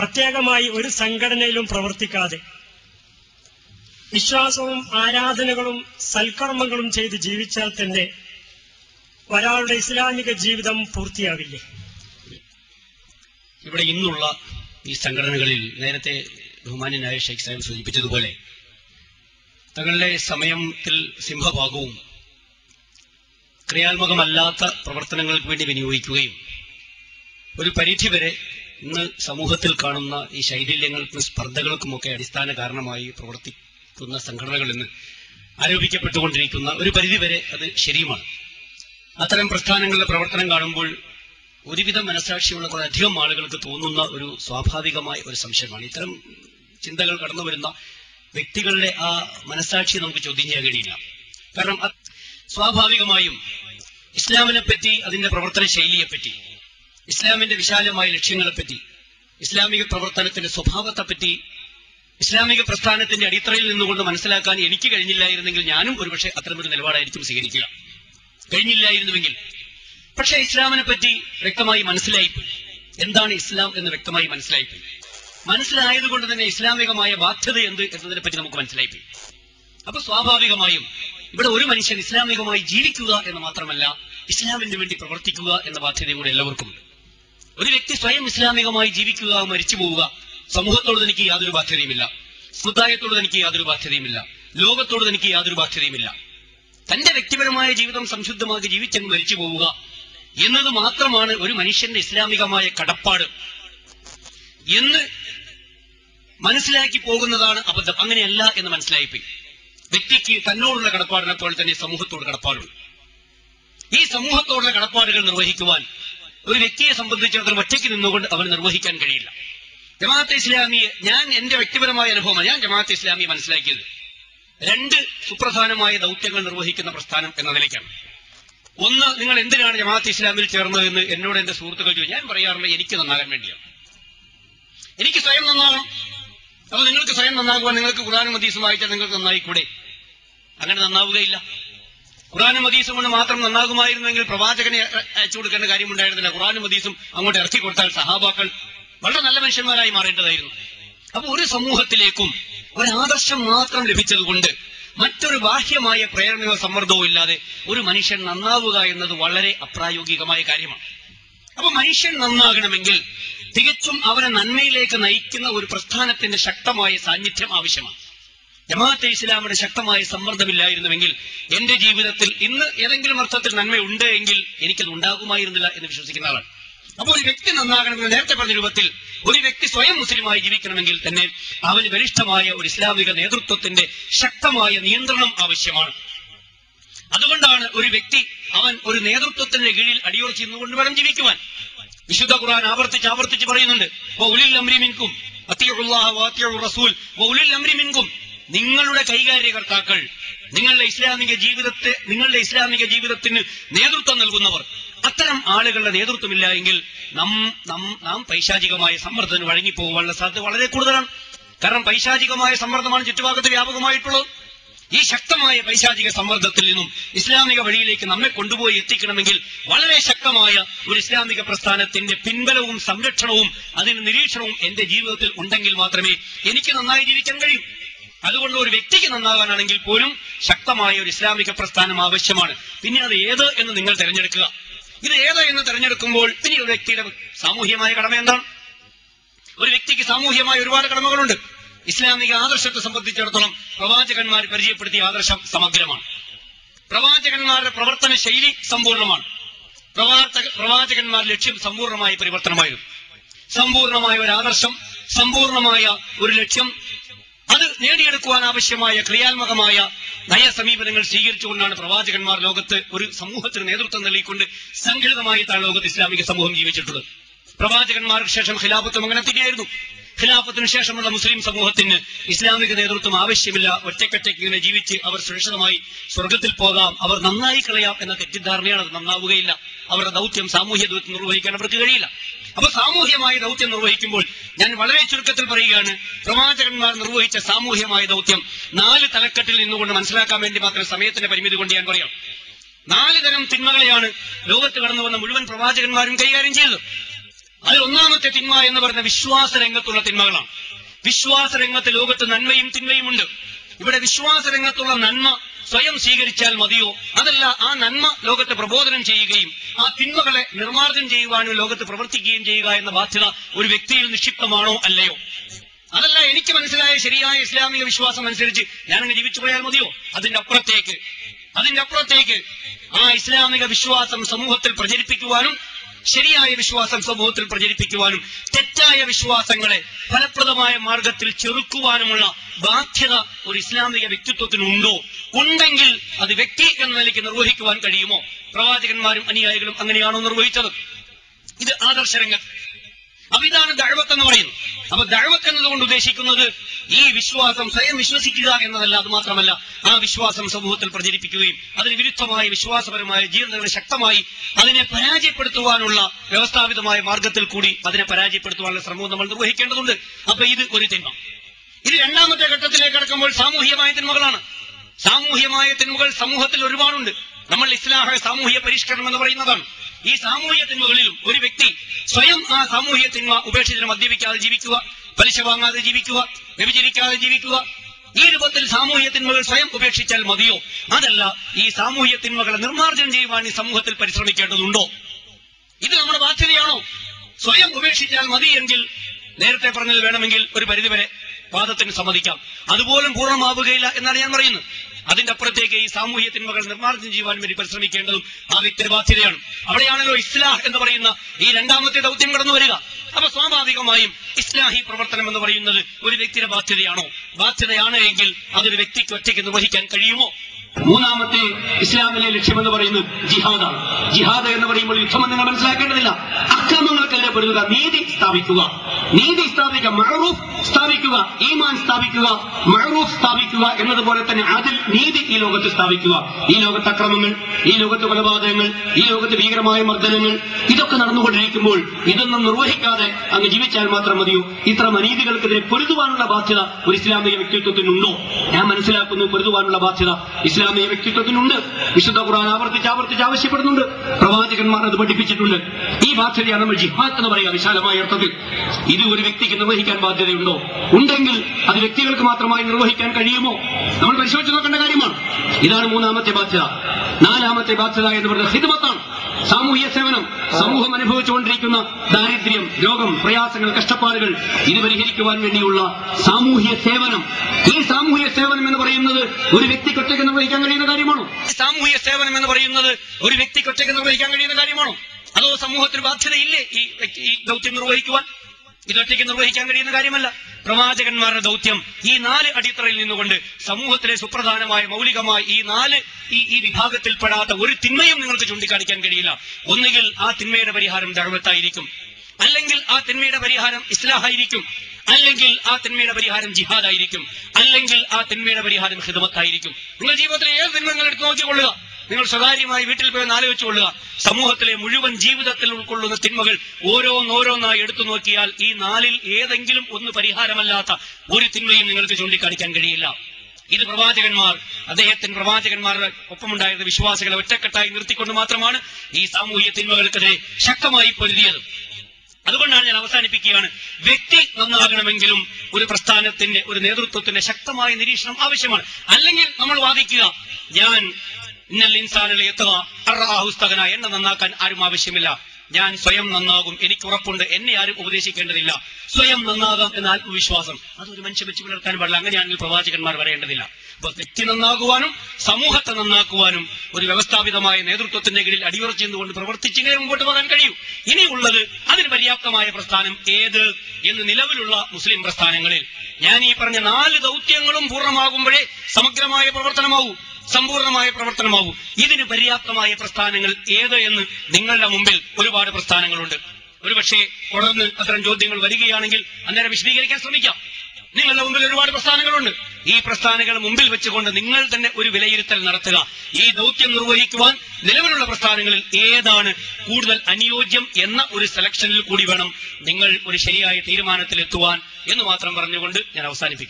പ്രത്യേകമായി ഒരു സംഘടനയിലും പ്രവർത്തിക്കാതെ വിശ്വാസവും ആരാധനകളും സൽക്കർമ്മങ്ങളും ചെയ്ത് ജീവിച്ചാൽ തന്നെ ഒരാളുടെ ഇസ്ലാമിക ജീവിതം പൂർത്തിയാവില്ലേ? ഇവിടെ ഇന്നുള്ള ഈ സംഘടനകളിൽ നേരത്തെ ബഹുമാന്യനായ ഷെയ്ഖ് സാഹിബ് സൂചിപ്പിച്ചതുപോലെ തങ്ങളുടെ സമയത്തിൽ സിംഹഭാഗവും ക്രിയാത്മകമല്ലാത്ത പ്രവർത്തനങ്ങൾക്ക് വേണ്ടി വിനിയോഗിക്കുകയും ഒരു പരിധിവരെ ഇന്ന് സമൂഹത്തിൽ കാണുന്ന ഈ ശൈഥില്യങ്ങൾക്കും സ്പർദ്ധകൾക്കുമൊക്കെ അടിസ്ഥാന കാരണമായി പ്രവർത്തിക്കുന്ന സംഘടനകൾ എന്ന് ആരോപിക്കപ്പെട്ടുകൊണ്ടിരിക്കുന്ന ഒരു പരിധിവരെ അത് ശരിയുമാണ്. അത്തരം പ്രസ്ഥാനങ്ങളുടെ പ്രവർത്തനം കാണുമ്പോൾ ഒരുവിധം മനസാക്ഷിയുള്ള കുറെ അധികം ആളുകൾക്ക് തോന്നുന്ന ഒരു സ്വാഭാവികമായ ഒരു സംശയമാണ്. ഇത്തരം ചിന്തകൾ കടന്നു വരുന്ന വ്യക്തികളുടെ ആ മനസാക്ഷി നമുക്ക് ചോദ്യം ചെയ്യാൻ കഴിയില്ല കാരണം സ്വാഭാവികമായും ഇസ്ലാമിനെ പറ്റി അതിന്റെ പ്രവർത്തന ശൈലിയെപ്പറ്റി ഇസ്ലാമിന്റെ വിശാലമായ ലക്ഷ്യങ്ങളെപ്പറ്റി ഇസ്ലാമിക പ്രവർത്തനത്തിന്റെ സ്വഭാവത്തെപ്പറ്റി ഇസ്ലാമിക പ്രസ്ഥാനത്തിന്റെ അടിത്തറയിൽ നിന്നുകൊണ്ട് മനസ്സിലാക്കാൻ എനിക്ക് കഴിഞ്ഞില്ലായിരുന്നെങ്കിൽ ഞാനും ഒരുപക്ഷെ അത്തരമൊരു നിലപാടായിരിക്കും സ്വീകരിക്കുക. കഴിഞ്ഞില്ലായിരുന്നുവെങ്കിൽ. പക്ഷെ ഇസ്ലാമിനെ പറ്റി വ്യക്തമായി മനസ്സിലായിപ്പോയി. എന്താണ് ഇസ്ലാം എന്ന് വ്യക്തമായി മനസ്സിലായിപ്പോയി. മനസ്സിലായതുകൊണ്ട് തന്നെ ഇസ്ലാമികമായ ബാധ്യത എന്ത് എന്നതിനെ പറ്റി നമുക്ക് മനസ്സിലായിപ്പോയി. അപ്പൊ സ്വാഭാവികമായും ഇവിടെ ഒരു മനുഷ്യൻ ഇസ്ലാമികമായി ജീവിക്കുക എന്ന് മാത്രമല്ല ഇസ്ലാമിന് വേണ്ടി പ്രവർത്തിക്കുക എന്ന ബാധ്യത കൂടെ എല്ലാവർക്കുമുണ്ട് ഒരു വ്യക്തി സ്വയം ഇസ്ലാമികമായി ജീവിക്കുക മരിച്ചു പോവുക സമൂഹത്തോട് എനിക്ക് യാതൊരു ബാധ്യതയുമില്ല. സമുദായത്തോട് എനിക്ക് യാതൊരു ബാധ്യതയുമില്ല. ലോകത്തോട് എനിക്ക് യാതൊരു ബാധ്യതയുമില്ല. തന്റെ വ്യക്തിപരമായ ജീവിതം സംശുദ്ധമാക്കി ജീവിച്ചങ്ങ് മരിച്ചു പോവുക എന്നത് മാത്രമാണ് ഒരു മനുഷ്യന്റെ ഇസ്ലാമികമായ കടപ്പാട്. എന്ന് മനസ്സിലാക്കി പോകുന്നതാണ് അബദ്ധം. അങ്ങനെയല്ല എന്ന് മനസ്സിലായിപ്പോയി. വ്യക്തിക്ക് തന്നോടുള്ള കടപ്പാടിനെ പോലെ തന്നെ സമൂഹത്തോട് കടപ്പാടുണ്ട്. ഈ സമൂഹത്തോടുള്ള കടപ്പാടുകൾ നിർവഹിക്കുവാൻ ഒരു വ്യക്തിയെ സംബന്ധിച്ചിടത്തോളം ഒറ്റയ്ക്ക് നിന്നുകൊണ്ട് അവന് നിർവഹിക്കാൻ കഴിയില്ല. ജമാഅത്തെ ഇസ്ലാമിയെ ഞാൻ എന്റെ വ്യക്തിപരമായ അനുഭവമാണ് ഞാൻ ജമാഅത്തെ ഇസ്ലാമിയെ മനസ്സിലാക്കിയത്. രണ്ട് സുപ്രധാനമായ ദൗത്യങ്ങൾ നിർവഹിക്കുന്ന പ്രസ്ഥാനം എന്ന നിലയ്ക്കാണ്. ഒന്ന് നിങ്ങൾ എന്തിനാണ് ജമാഅത്ത് ഇസ്ലാമിൽ ചേർന്നത് എന്ന് എന്നോട് എന്റെ സുഹൃത്തുക്കൾ ചോദിച്ചു. ഞാൻ പറയാറുണ്ട് എനിക്ക് നന്നാകാൻ വേണ്ടിയാണ്. എനിക്ക് സ്വയം നന്നാകണം. അപ്പൊ നിങ്ങൾക്ക് സ്വയം നന്നാകുവാൻ നിങ്ങൾക്ക് ഖുറാനും ഹദീസും വായിച്ചാൽ നിങ്ങൾക്ക് നന്നായിക്കൂടെ? അങ്ങനെ നന്നാവുകയില്ല. ഖുറാനും ഹദീസും കൊണ്ട് മാത്രം നന്നാകുമായിരുന്നെങ്കിൽ പ്രവാചകനെ അയച്ചു കൊടുക്കേണ്ട കാര്യമുണ്ടായിരുന്നില്ല. ഖുറാനും ഹദീസും അങ്ങോട്ട് ഇറക്കി കൊടുത്താൽ സഹാബാക്കൾ വളരെ നല്ല മനുഷ്യന്മാരായി മാറേണ്ടതായിരുന്നു. അപ്പൊ ഒരു സമൂഹത്തിലേക്കും ഒരു ആദർശം മാത്രം ലഭിച്ചതുകൊണ്ട് മറ്റൊരു ബാഹ്യമായ പ്രേരണയോ സമ്മർദ്ദവും ഇല്ലാതെ ഒരു മനുഷ്യൻ നന്നാവുക എന്നത് വളരെ അപ്രായോഗികമായ കാര്യമാണ്. അപ്പൊ മനുഷ്യൻ നന്നാകണമെങ്കിൽ തികച്ചും അവനെ നന്മയിലേക്ക് നയിക്കുന്ന ഒരു പ്രസ്ഥാനത്തിന്റെ ശക്തമായ സാന്നിധ്യം ആവശ്യമാണ്. ജമാഅത്തെ ഇസ്ലാമിന്റെ ശക്തമായ സമ്മർദ്ദമില്ലായിരുന്നുവെങ്കിൽ എന്റെ ജീവിതത്തിൽ ഇന്ന് ഏതെങ്കിലും അർത്ഥത്തിൽ നന്മയുണ്ട് എങ്കിൽ എനിക്കത് ഉണ്ടാകുമായിരുന്നില്ല എന്ന് വിശ്വസിക്കുന്ന ആളാണ്. അപ്പോൾ ഒരു വ്യക്തി നന്നാകണമെന്ന് നേരത്തെ പറഞ്ഞ രൂപത്തിൽ ഒരു വ്യക്തി സ്വയം മുസ്ലിമായി ജീവിക്കണമെങ്കിൽ തന്നെ അവന് ബലിഷ്ഠമായ ഒരു ഇസ്ലാമിക നേതൃത്വത്തിന്റെ ശക്തമായ നിയന്ത്രണം ആവശ്യമാണ്. അതുകൊണ്ടാണ് ഒരു വ്യക്തി അവൻ ഒരു നേതൃത്വത്തിന്റെ കീഴിൽ അടിയുറച്ച് നിന്നുകൊണ്ട് വേണം ജീവിക്കുവാൻ. വിശുദ്ധ ഖുർആൻ ആവർത്തിച്ച് ആവർത്തിച്ച് പറയുന്നുണ്ട് "വഉലിൽ അംരി മിൻകും അത്തിയുള്ളാഹ വഅത്തിയുർ റസൂൽ വഉലിൽ അംരി മിൻകും നിങ്ങളുടെ കൈകാര്യകർത്താക്കൾ നിങ്ങളുടെ ഇസ്ലാമിക ജീവിതത്തെ നിങ്ങളുടെ ഇസ്ലാമിക ജീവിതത്തിന് നേതൃത്വം നൽകുന്നവർ അത്തരം ആളുകളുടെ നേതൃത്വമില്ല എങ്കിൽ നാം- നാം പൈശാചികമായ സമ്മർദ്ദത്തിന് വഴങ്ങിപ്പോകാനുള്ള സാധ്യത വളരെ കൂടുതലാണ്. കാരണം പൈശാചികമായ സമ്മർദ്ദമാണ് ചുറ്റുഭാഗത്ത് വ്യാപകമായിട്ടുള്ളത്. ഈ ശക്തമായ പൈശാചിക സമ്മർദ്ദത്തിൽ നിന്നും ഇസ്ലാമിക വഴിയിലേക്ക് നമ്മെ കൊണ്ടുപോയി എത്തിക്കണമെങ്കിൽ വളരെ ശക്തമായ ഒരു ഇസ്ലാമിക പ്രസ്ഥാനത്തിന്റെ പിൻബലവും സംരക്ഷണവും അതിന് നിരീക്ഷണവും എന്റെ ജീവിതത്തിൽ ഉണ്ടെങ്കിൽ മാത്രമേ എനിക്ക് നന്നായി ജീവിക്കാൻ കഴിയൂ. അതുകൊണ്ട് ഒരു വ്യക്തിക്ക് നന്നാകാനാണെങ്കിൽ പോലും ശക്തമായ ഒരു ഇസ്ലാമിക പ്രസ്ഥാനം ആവശ്യമാണ്. പിന്നെ അത് ഏത് എന്ന് നിങ്ങൾ തിരഞ്ഞെടുക്കുക. ഇത് ഏത് എന്ന് തിരഞ്ഞെടുക്കുമ്പോൾ പിന്നെ ഒരു വ്യക്തിയുടെ സാമൂഹ്യമായ കടമ എന്താണ്? ഒരു വ്യക്തിക്ക് സാമൂഹ്യമായ ഒരുപാട് കടമകളുണ്ട്. ഇസ്ലാമിക ആദർശത്തെ സംബന്ധിച്ചിടത്തോളം പ്രവാചകന്മാർ പരിചയപ്പെടുത്തിയ ആദർശം സമഗ്രമാണ്. പ്രവാചകന്മാരുടെ പ്രവർത്തന ശൈലി സമ്പൂർണമാണ് പ്രവാചക പ്രവാചകന്മാർ ലക്ഷ്യം സമ്പൂർണമായ പരിവർത്തനമായിരുന്നു. സമ്പൂർണമായ ഒരു ആദർശം സമ്പൂർണമായ ഒരു ലക്ഷ്യം അത് നേടിയെടുക്കുവാൻ ആവശ്യമായ ക്രിയാത്മകമായ നയസമീപനങ്ങൾ സ്വീകരിച്ചുകൊണ്ടാണ് പ്രവാചകന്മാർ ലോകത്ത് ഒരു സമൂഹത്തിന് നേതൃത്വം നൽകിക്കൊണ്ട് സംഘടിതമായിട്ടാണ് ലോകത്ത് ഇസ്ലാമിക സമൂഹം ജീവിച്ചിട്ടുള്ളത്. പ്രവാചകന്മാർക്ക് ശേഷം ഖിലാഫത്തും അങ്ങനെ തന്നെയായിരുന്നു. ഖിലാഫത്തിന് ശേഷമുള്ള മുസ്ലിം സമൂഹത്തിന് ഇസ്ലാമിക നേതൃത്വം ആവശ്യമില്ല. ഒറ്റക്കൊറ്റയ്ക്ക് ഇങ്ങനെ ജീവിച്ച് അവർ സുരക്ഷിതമായി സ്വർഗത്തിൽ പോകാം. അവർ നന്നായി കളയാം എന്ന തെറ്റിദ്ധാരണയാണ് അത് നന്നാവുകയില്ല. അവരുടെ ദൗത്യം സാമൂഹ്യ ദൗത്യം നിർവഹിക്കാൻ അവർക്ക് കഴിയില്ല. അപ്പൊ സാമൂഹ്യമായ ദൗത്യം നിർവഹിക്കുമ്പോൾ ഞാൻ വളരെ ചുരുക്കത്തിൽ പറയുകയാണ്. പ്രവാചകന്മാർ നിർവഹിച്ച സാമൂഹ്യമായ ദൗത്യം നാല് തലക്കെട്ടിൽ നിന്നുകൊണ്ട് മനസ്സിലാക്കാൻ വേണ്ടി മാത്രം സമയത്തിന്റെ പരിമിതി കൊണ്ട് ഞാൻ പറയാം. നാല് തരം തിന്മകളെയാണ് ലോകത്ത് കടന്നു വന്ന മുഴുവൻ പ്രവാചകന്മാരും കൈകാര്യം ചെയ്തത്. അതിൽ ഒന്നാമത്തെ തിന്മ എന്ന് പറയുന്ന വിശ്വാസ രംഗത്തുള്ള തിന്മകളാണ്. വിശ്വാസ രംഗത്ത് ലോകത്ത് നന്മയും തിന്മയും ഉണ്ട് ഇവിടെ വിശ്വാസ രംഗത്തുള്ള നന്മ സ്വയം സ്വീകരിച്ചാൽ മതിയോ? അതല്ല ആ നന്മ ലോകത്തെ പ്രബോധനം ചെയ്യുകയും ആ തിന്മകളെ നിർമ്മാർജനം ചെയ്യുവാനും ലോകത്ത് പ്രവർത്തിക്കുകയും ചെയ്യുക എന്ന ബാധ്യത ഒരു വ്യക്തിയിൽ നിക്ഷിപ്തമാണോ അല്ലയോ? അതല്ല എനിക്ക് മനസ്സിലായ ശരിയായ ഇസ്ലാമിക വിശ്വാസം അനുസരിച്ച് ഞാനങ്ങ് ജീവിച്ചു പോയാൽ മതിയോ? അതിന്റെ അപ്പുറത്തേക്ക് അതിന്റെ അപ്പുറത്തേക്ക് ആ ഇസ്ലാമിക വിശ്വാസം സമൂഹത്തിൽ പ്രചരിപ്പിക്കുവാനും ശരിയായ വിശ്വാസം സമൂഹത്തിൽ പ്രചരിപ്പിക്കുവാനും തെറ്റായ വിശ്വാസങ്ങളെ ഫലപ്രദമായ മാർഗത്തിൽ ചെറുക്കുവാനുമുള്ള ബാധ്യത ഒരു ഇസ്ലാമിക വ്യക്തിത്വത്തിനുണ്ടോ? ഉണ്ടെങ്കിൽ അത് വ്യക്തി എന്ന നിലയ്ക്ക് നിർവഹിക്കുവാൻ കഴിയുമോ? പ്രവാചകന്മാരും അനുയായികളും അങ്ങനെയാണോ നിർവഹിച്ചത്? ഇത് ആദർശരംഗത്ത് അപ്പൊ ഇതാണ് ദഴവത്ത് എന്ന് പറയുന്നത്. അപ്പൊ ദഴവത്ത് എന്നതുകൊണ്ട് ഉദ്ദേശിക്കുന്നത് ഈ വിശ്വാസം സ്വയം വിശ്വസിക്കുക എന്നതല്ല അത് മാത്രമല്ല ആ വിശ്വാസം സമൂഹത്തിൽ പ്രചരിപ്പിക്കുകയും അതിന് വിരുദ്ധമായ വിശ്വാസപരമായ ജീവിതങ്ങൾ ശക്തമായി അതിനെ പരാജയപ്പെടുത്തുവാനുള്ള വ്യവസ്ഥാപിതമായ മാർഗത്തിൽ കൂടി അതിനെ പരാജയപ്പെടുത്തുവാനുള്ള ശ്രമവും നമ്മൾ നിർവഹിക്കേണ്ടതുണ്ട്. അപ്പൊ ഇത് ഒരു തിന്മ. ഇത് രണ്ടാമത്തെ ഘട്ടത്തിലേക്ക് കടക്കുമ്പോൾ സാമൂഹികമായ തിന്മകളാണ്. സാമൂഹികമായ തിന്മകൾ സമൂഹത്തിൽ ഒരുപാടുണ്ട്. നമ്മൾ ഇസ്ലാഹ സാമൂഹ്യ പരിഷ്കരണം എന്ന് പറയുന്നതാണ്. ഈ സാമൂഹ്യ തിന്മകളിലും ഒരു വ്യക്തി സ്വയം ആ സാമൂഹ്യ തിന്മ ഉപേക്ഷിച്ച് മദ്യപിക്കാതെ ജീവിക്കുക പലിശ വാങ്ങാതെ ജീവിക്കുക വ്യഭിചരിക്കാതെ ജീവിക്കുക ഈ രൂപത്തിൽ സാമൂഹ്യ തിന്മകൾ സ്വയം ഉപേക്ഷിച്ചാൽ മതിയോ? അതല്ല ഈ സാമൂഹ്യ തിന്മകളെ നിർമ്മാർജനം ചെയ്യുവാൻ ഈ സമൂഹത്തിൽ പരിശ്രമിക്കേണ്ടതുണ്ടോ? ഇത് നമ്മുടെ ബാധ്യതയാണോ? സ്വയം ഉപേക്ഷിച്ചാൽ മതിയെങ്കിൽ നേരത്തെ പറഞ്ഞത് വേണമെങ്കിൽ ഒരു പരിധിവരെ വാദത്തിന് സമ്മതിക്കാം. അതുപോലും പൂർണമാവുകയില്ല എന്നാണ് ഞാൻ പറയുന്നത്. അതിന്റെ അപ്പുറത്തേക്ക് ഈ സാമൂഹ്യ തിന്മകൾ നിർമ്മാർജനം ചെയ്യുവാൻ വേണ്ടി പരിശ്രമിക്കേണ്ടതും ആ വ്യക്തിയുടെ ബാധ്യതയാണ്. അവിടെയാണല്ലോ ഇസ്ലാഹ് എന്ന് പറയുന്ന ഈ രണ്ടാമത്തെ ദൗത്യം കടന്നു വരിക. അപ്പൊ സ്വാഭാവികമായും ഇസ്ലാഹി പ്രവർത്തനം എന്ന് പറയുന്നത് ഒരു വ്യക്തിയുടെ ബാധ്യതയാണോ? ബാധ്യതയാണ് എങ്കിൽ അതൊരു വ്യക്തിക്ക് ഒറ്റയ്ക്ക് നിർവഹിക്കാൻ കഴിയുമോ? മൂന്നാമത്തെ ഇസ്ലാമിലെ ലക്ഷ്യമെന്ന് പറയുന്നത് ജിഹാദാണ്. ജിഹാദ് എന്ന് പറയുമ്പോൾ യുദ്ധം നിങ്ങൾ മനസ്സിലാക്കേണ്ടതില്ല. അക്രമങ്ങൾക്കെതിരെ പൊരുതുക നീതി സ്ഥാപിക്കുക. നീതി സ്ഥാപിക്കുക മഴറൂഫ് സ്ഥാപിക്കുക ഈമാൻ സ്ഥാപിക്കുക മഴറൂഫ് സ്ഥാപിക്കുക എന്നതുപോലെ തന്നെ അതിൽ നീതി ഈ ലോകത്ത് സ്ഥാപിക്കുക. ഈ ലോകത്ത് അക്രമങ്ങൾ ഈ ലോകത്ത് കൊലപാതകങ്ങൾ ഈ ലോകത്ത് ഭീകരമായ മർദ്ദനങ്ങൾ ഇതൊക്കെ നടന്നുകൊണ്ടിരിക്കുമ്പോൾ ഇതൊന്നും നിർവഹിക്കാതെ അങ്ങ് ജീവിച്ചാൽ മാത്രം മതിയോ? ഇത്തരം അനീതികൾക്കെതിരെ പൊരുതുവാനുള്ള ബാധ്യത ഒരു ഇസ്ലാമിക വ്യക്തിത്വത്തിനുണ്ടോ? ഞാൻ മനസ്സിലാക്കുന്നു പൊരുതുവാനുള്ള ബാധ്യത. ഇസ്ലാമിക വ്യക്തിത്വത്തിനുണ്ട് വിശുദ്ധ ഖുർആൻ ആവർത്തിച്ച് ആവർത്തിച്ച് ആവശ്യപ്പെടുന്നുണ്ട്. പ്രവാചകന്മാർ അത് പഠിപ്പിച്ചിട്ടുണ്ട്. ഈ ബാധ്യതയാണ് നമ്മൾ ജിഹാദ് എന്ന് പറയുക വിശാലമായ അർത്ഥത്തിൽ. ഇത് ഒരു വ്യക്തിക്ക് നിർവഹിക്കാൻ ബാധ്യതയുണ്ടോ? ഉണ്ടെങ്കിൽ അത് വ്യക്തികൾക്ക് മാത്രമായി നിർവഹിക്കാൻ കഴിയുമോ? നമ്മൾ പരിശോധിച്ച് നോക്കേണ്ട കാര്യമാണ്. ഇതാണ് മൂന്നാമത്തെ ബാധ്യത. നാലാമത്തെ ബാധ്യത എന്ന് പറയുന്നത് ഹിദ്മത്താണ് സാമൂഹ്യ സേവനം സമൂഹം അനുഭവിച്ചുകൊണ്ടിരിക്കുന്ന ദാരിദ്ര്യം രോഗം പ്രയാസങ്ങൾ കഷ്ടപ്പാടുകൾ ഇത് പരിഹരിക്കുവാൻ വേണ്ടിയുള്ള സാമൂഹ്യ സേവനം. ഈ സാമൂഹ്യ സേവനം എന്ന് പറയുന്നത് ഒരു വ്യക്തി ഒറ്റയ്ക്ക് നിർവഹിക്കാൻ കഴിയുന്ന കാര്യമാണോ? സാമൂഹ്യ സേവനം എന്ന് പറയുന്നത് ഒരു വ്യക്തി ഒറ്റയ്ക്ക് നിർവഹിക്കാൻ കഴിയുന്ന കാര്യമാണോ? അതോ സമൂഹത്തിന് ബാധ്യതയില്ലേ ഈ ഈ ദൗത്യം നിർവഹിക്കുവാൻ? ഇതൊറ്റയ്ക്ക് നിർവഹിക്കാൻ കഴിയുന്ന കാര്യമല്ല. പ്രവാചകന്മാരുടെ ദൗത്യം ഈ നാല് അടിത്തറയിൽ നിന്നുകൊണ്ട് സമൂഹത്തിലെ സുപ്രധാനമായ മൗലികമായ ഈ നാല് ഈ ഈ വിഭാഗത്തിൽപ്പെടാത്ത ഒരു തിന്മയും നിങ്ങൾക്ക് ചൂണ്ടിക്കാണിക്കാൻ കഴിയില്ല. ഒന്നുകിൽ ആ തിന്മയുടെ പരിഹാരം ദർവത്തായിരിക്കും. അല്ലെങ്കിൽ ആ തിന്മയുടെ പരിഹാരം ഇസ്ലാഹായിരിക്കും. അല്ലെങ്കിൽ ആ തിന്മയുടെ പരിഹാരം ജിഹാദായിരിക്കും. അല്ലെങ്കിൽ ആ തിന്മയുടെ പരിഹാരം ഹിദമത്തായിരിക്കും. നിങ്ങളുടെ ജീവിതത്തിലെ ഏത് തിന്മ നിങ്ങൾ എടുത്തു നോക്കിക്കൊള്ളുക? നിങ്ങൾ സ്വകാര്യമായി വീട്ടിൽ പോയി ആലോചിച്ചു കൊള്ളുക സമൂഹത്തിലെ മുഴുവൻ ജീവിതത്തിൽ ഉൾക്കൊള്ളുന്ന തിന്മകൾ ഓരോന്നോരോന്നായി എടുത്തു നോക്കിയാൽ ഈ നാലിൽ ഏതെങ്കിലും ഒന്ന് പരിഹാരമല്ലാത്ത ഒരു തിന്മയും നിങ്ങൾക്ക് ചൂണ്ടിക്കാണിക്കാൻ കഴിയില്ല. ഇത് പ്രവാചകന്മാർ അദ്ദേഹത്തിന് പ്രവാചകന്മാരുടെ ഒപ്പമുണ്ടായിരുന്ന വിശ്വാസികളെ ഒറ്റക്കെട്ടായി നിർത്തിക്കൊണ്ട് മാത്രമാണ് ഈ സാമൂഹ്യ തിന്മകൾക്കെതിരെ ശക്തമായി പൊരുതിയത്. അതുകൊണ്ടാണ് ഞാൻ അവസാനിപ്പിക്കുകയാണ്. വ്യക്തി നന്നാകണമെങ്കിലും ഒരു പ്രസ്ഥാനത്തിന്റെ ഒരു നേതൃത്വത്തിന്റെ ശക്തമായ നിരീക്ഷണം ആവശ്യമാണ്. അല്ലെങ്കിൽ നമ്മൾ വാദിക്കുക ഞാൻ ഇന്നൽ എന്നെ നന്നാക്കാൻ ആരും ആവശ്യമില്ല. ഞാൻ സ്വയം നന്നാകും. എനിക്ക് ഉറപ്പുണ്ട്. എന്നെ ആരും ഉപദേശിക്കേണ്ടതില്ല. സ്വയം നന്നാകാം എന്ന ആത്മവിശ്വാസം. അതൊരു മനുഷ്യ വെച്ച് പുലർത്താൻ പാടില്ല. അങ്ങനെയാണെങ്കിൽ പ്രവാചകന്മാർ പറയേണ്ടതില്ല. അപ്പൊ വ്യക്തി നന്നാകുവാനും സമൂഹത്തെ നന്നാക്കുവാനും ഒരു വ്യവസ്ഥാപിതമായ നേതൃത്വത്തിന്റെ കീഴിൽ അടിയുറച്ചു നിന്നുകൊണ്ട് പ്രവർത്തിച്ചിങ്ങനെ മുമ്പോട്ട് പോകാൻ കഴിയും. ഇനിയുള്ളത് അതിന് പര്യാപ്തമായ പ്രസ്ഥാനം ഏത് എന്ന് നിലവിലുള്ള മുസ്ലിം പ്രസ്ഥാനങ്ങളിൽ. ഞാൻ ഈ പറഞ്ഞ നാല് ദൗത്യങ്ങളും പൂർണമാകുമ്പോഴേ സമഗ്രമായ പ്രവർത്തനമാവൂ. സമ്പൂർണമായ പ്രവർത്തനമാവും ഇതിന് പര്യാപ്തമായ പ്രസ്ഥാനങ്ങൾ ഏത് എന്ന് നിങ്ങളുടെ മുമ്പിൽ ഒരുപാട് പ്രസ്ഥാനങ്ങളുണ്ട്. ഒരുപക്ഷെ തുടർന്ന് അത്തരം ചോദ്യങ്ങൾ വരികയാണെങ്കിൽ അന്നേരം വിശദീകരിക്കാൻ ശ്രമിക്കാം. നിങ്ങളുടെ മുമ്പിൽ ഒരുപാട് പ്രസ്ഥാനങ്ങളുണ്ട്. ഈ പ്രസ്ഥാനങ്ങൾ മുമ്പിൽ വെച്ചുകൊണ്ട് നിങ്ങൾ തന്നെ ഒരു വിലയിരുത്തൽ നടത്തുക. ഈ ദൗത്യം നിർവഹിക്കുവാൻ നിലവിലുള്ള പ്രസ്ഥാനങ്ങളിൽ ഏതാണ് കൂടുതൽ അനുയോജ്യം എന്ന ഒരു സെലക്ഷനിൽ കൂടി വേണം നിങ്ങൾ ഒരു ശരിയായ തീരുമാനത്തിലെത്തുവാൻ എന്ന് മാത്രം പറഞ്ഞുകൊണ്ട് ഞാൻ അവസാനിപ്പിക്കുന്നു.